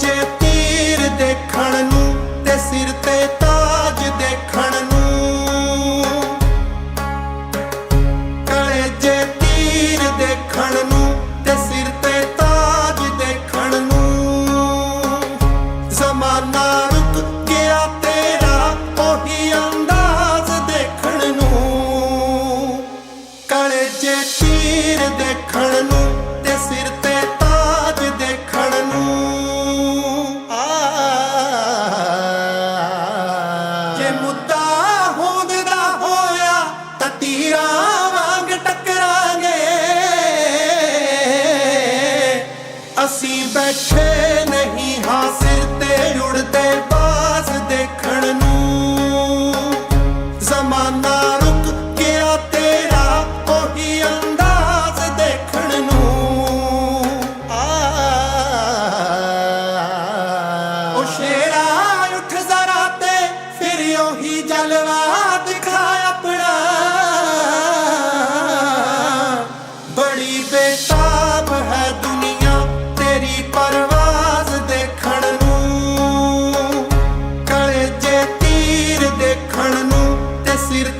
ਜੇ ਸਿਰ ਤੇ ਤਾਜ ਦੇਖਣ ਨੂੰ। ਕਹੇ ਜੇ ਤੀਰ ਦੇਖਣ ਨੂੰ ਤੇ ਸਿਰ ਤੇ ਤਾਜ ਦੇਖਣ ਨੂੰ। ਜ਼ਮਾਨਾ ਜੇ ਮੁੱਦਾ ਹੋਂਦਦਾ ਹੋਇਆ ਤਾਂ ਤੀਰਾਂ ਵਾਂਗ ਟਕਰਾਂਗੇ। ਅਸੀਂ ਬੈਠੇ ਨਹੀਂ ਹਾਂ ਸਿਰ ਤੇ ਰੁੜ ਜਲਵਾ ਦਿਖਾ ਆਪਣਾ। ਬੜੀ ਬੇਤਾਬ ਹੈ ਦੁਨੀਆ ਤੇਰੀ ਪਰਵਾਜ਼ ਦੇਖਣ ਨੂੰ। ਕਲੇ ਜੇ ਤੀਰ ਦੇਖਣ ਨੂੰ ਤੇ ਸਿਰ